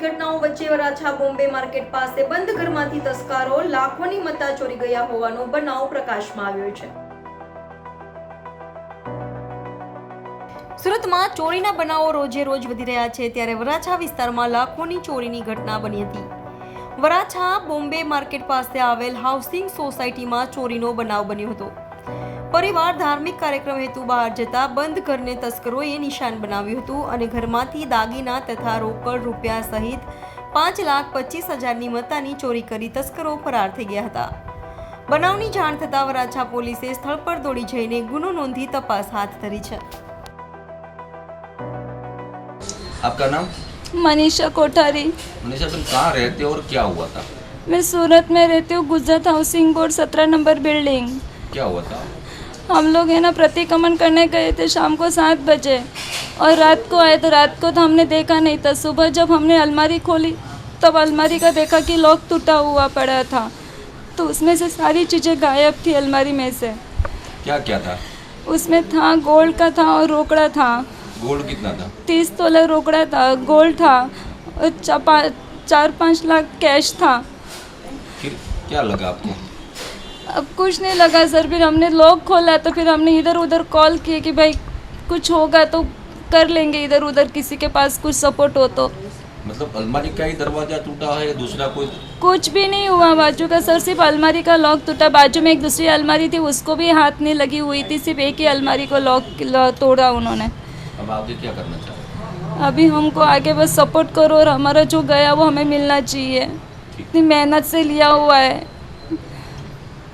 ઘટનાઓ વચ્ચે વરાછા બોમ્બે માર્કેટ પાસે બંધ ઘરમાંથી તસ્કરો લાખોની મત્તા ચોરી ગયા હોવાનો બનાવ પ્રકાશમાં આવ્યો છે. સુરતમાં ચોરીના બનાવો રોજે રોજ વધી રહ્યા છે ત્યારે વરાછા વિસ્તારમાં લાખોની ચોરીની ઘટના બની હતી. વરાછા બોમ્બે માર્કેટ પાસે આવેલ હાઉસિંગ સોસાયટીમાં ચોરીનો બનાવ બન્યો હતો. પરિવાર ધાર્મિક કાર્યક્રમ હેતુ બહાર જતા બંધ ઘરને તસ્કરોએ નિશાન બનાવ્યું હતું અને ઘરમાંથી દાગીના તથા રોકડ રૂપિયા સહિત પાંચ લાખ પચીસ હજારની મત્તાની ચોરી કરી તસ્કરો ફરાર થઈ ગયા હતા બનાવની જાણ થતાં વરાછા પોલીસે સ્થળ પર દોડી જઈને ગુનો નોંધી તપાસ હાથ ધરી છે आपका नाम मनीषा कोठारी मनीषा तुम कहाँ रहते हो और क्या हुआ था मैं सूरत में रहती हूँ गुजरात हाउसिंग बोर्ड सत्रह नंबर बिल्डिंग क्या हुआ था हम लोग है ना प्रतिक्रमण करने गए थे शाम को सात बजे। और रात को आए तो रात को तो हमने देखा नहीं था। सुबह जब हमने अलमारी खोली तब अलमारी का देखा कि लॉक टूटा हुआ पड़ा था। तो उसमें से सारी चीज़ें गायब थी अलमारी में से। क्या क्या था? उसमें था गोल्ड का था और रोकड़ा था। गोल्ड कितना था? तीस तोला रोकड़ा था गोल्ड था और चार पाँच लाख कैश था। फिर क्या लगा आपको? अब कुछ नहीं लगा सर फिर हमने लॉक खोला तो फिर हमने इधर उधर कॉल किए कि भाई कुछ होगा तो कर लेंगे इधर उधर किसी के पास कुछ सपोर्ट हो तो। मतलब अलमारी का ही दरवाज़ा टूटा है या दूसरा कोई? कुछ भी नहीं हुआ बाजू का सर सिर्फ़ अलमारी का लॉक टूटा बाजू में एक दूसरी अलमारी थी उसको भी हाथ नहीं लगी हुई थी सिर्फ़ एक ही अलमारी को लॉक तोड़ा उन्होंने। अब आगे क्या करना चाहते अभी हमको आगे बस सपोर्ट करो और हमारा जो गया वो हमें मिलना चाहिए। इतनी मेहनत से लिया हुआ है।